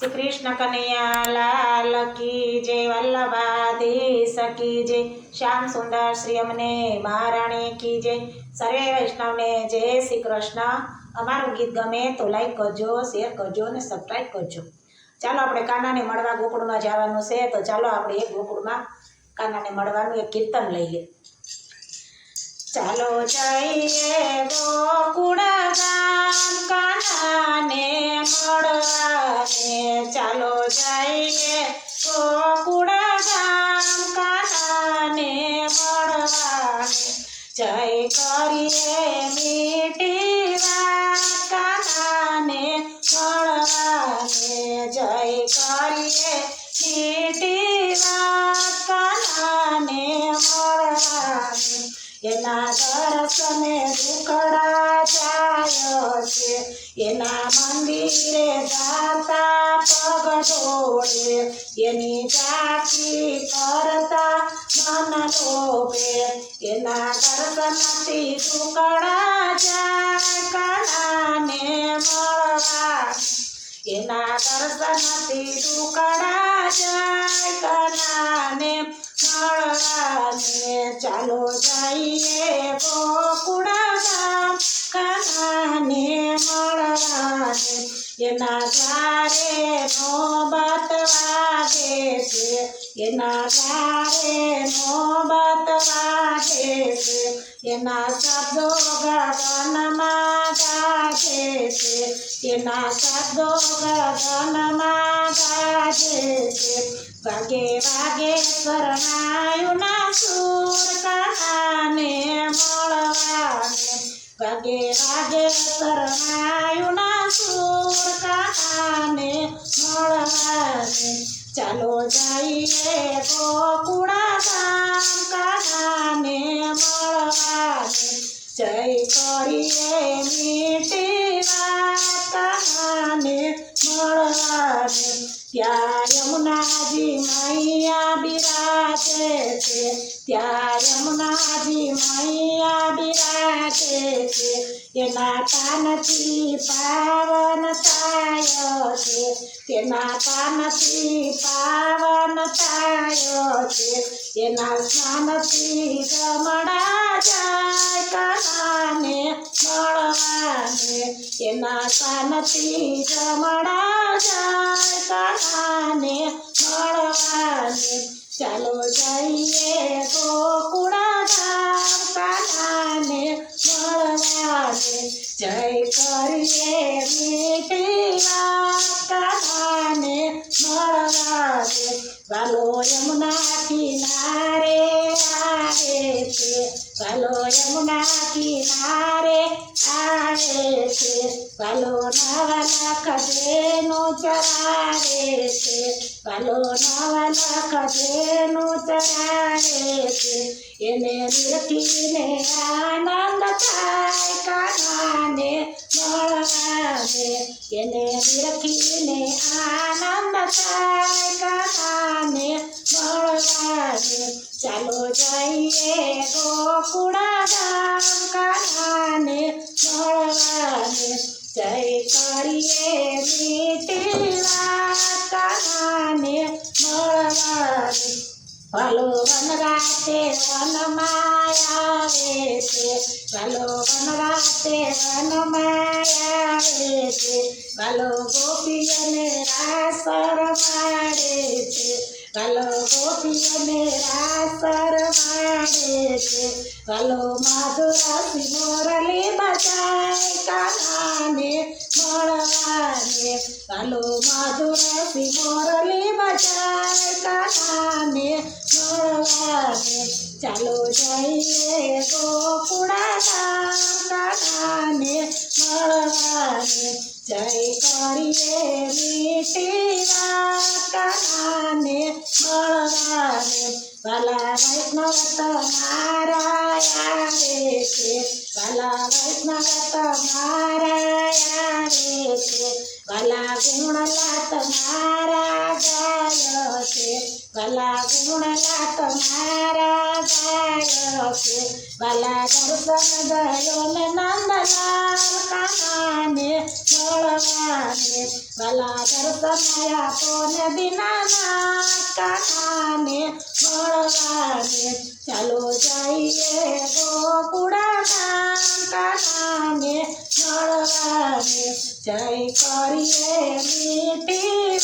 શ્રી કૃષ્ણ કનૈયા લાલ કી જય વલ્લભાધીશ કી જય, શ્યામ સુંદર શ્રી અમને મહારાણી કી જય. સર્વે વૈષ્ણવને જય શ્રી કૃષ્ણ. અમારું ગીત ગમે તો લાઈક કરજો શેર કરજો અને સબસ્ક્રાઈબ કરજો. ચાલો આપણે કાનાને મળવા ગોકુળમાં જવાનું છે, તો ચાલો આપણે એક ગોકુળમાં કાનાને મળવાનું એક કીર્તન લઈએ. ચાલો જઈએ ગોકુળ ગામ કાનાને મળવાને. ચાલો જઈએ ગોકુળ ગામ કાનાને મળવાને. જય કરીએ મીઠી વાત કાનાને મળવાને. જય કરીએ મીઠી વાત મંદિરે જાતા પગ દોડે એની જાતી કરતા મન લોભે એના દર્શનથી દુકડા જાય કળાને મળવા એના દર્શનથી દુકડા જાય કલાને મળવાને ચાલો જઈએ ગોકુળ એના તારે નોબત વાગે છે. એના તારે મોબત વાગે છે. એના શબ્દો ગગનમાં ગાજે છે. એના શબ્દો ગગનમાં ગાજે છે. વાગે વાગે શરણાયુના ચાલો જઈએ ગોકુળ ગામ કાનાને મળવાને જય કરીએ મીઠી વાત કાનાને મળવાને ત્યાં યમુનાજી મૈયા બિરાજે છે. ત્યાં યમુનાજી મૈયા બિરાજે છે. એના કાનથી પાવન થાય છે. તેના કાનથી પાવન થાય છે. એના સ્નાનથી રમણા જાય કાને મળવાને. એના કાનથી રમણા જાય કાનાને મળવાને ચાલો જઈએ ગોકુળા કાનાને મળવાને. જય કરીએ મીઠી વાલો યમુના કિનારે આવે છે વાલો નવા લાખ જેનું ચરાવે છે વાલો નવા લાખ જેનું ચરાવે છે એને દેખીને આનંદ થાય કાનાને મળવાને એને દેખીને આનંદ થાય કાનાને વનરાતે વનમાં આવે છે. વાલો વન રાતે વનમાં આવે છે. ભલો ગોપીઓને રાસર પાડે છે. ભલો ગોપીઓને રાસર માડે છે ભલો માધુરાસી મોરલી બજાય કાનાને મળવાને ભલો માધુરાસી મોરલી બજાય કાનાને મળવાને ચાલો જઈએ ગોકુડા કાનાને મળવાને જય કરીએ મીઠી વાત તમારા આવે છે ભલા વૈષ્ણવ તમારા આવે છે ભલા ગુણલા તમારા ગાય છે ભલા ગુણલા તમારા ગાય છે વાલા દર્શન આપો ને દીનાનાથ કાનાને મળવાને ચાલો જઈએ ગોકુળાના કાનાને મળવાને જય કરીએ મીઠી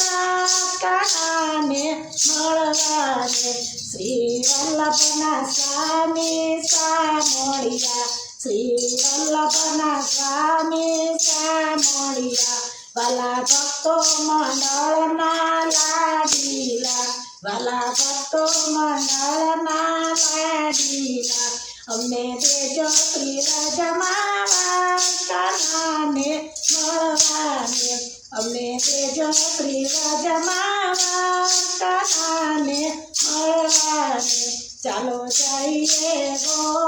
કાનાને મળવાને શ્રી વલ્લભના સ્વામી સામળિયા શ્રી વલ્લભના સ્વામી સામોળિયા વાલા ભક્તો મંડળના લાડીલા, વાલા ભક્તો મંડળના લાડીલા અમને દેજો પ્રિય રજમાવા કાનાને મળવાને અમને દેજો પ્રિય રજમાવા કાનાને મળવાને. ચાલો જઈએ ગોકુળા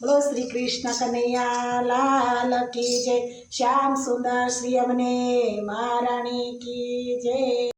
બોલો શ્રી કૃષ્ણ કનૈયા લાલ કી જય શ્યામ સુંદર શ્રી અમને મહારાણી કી જય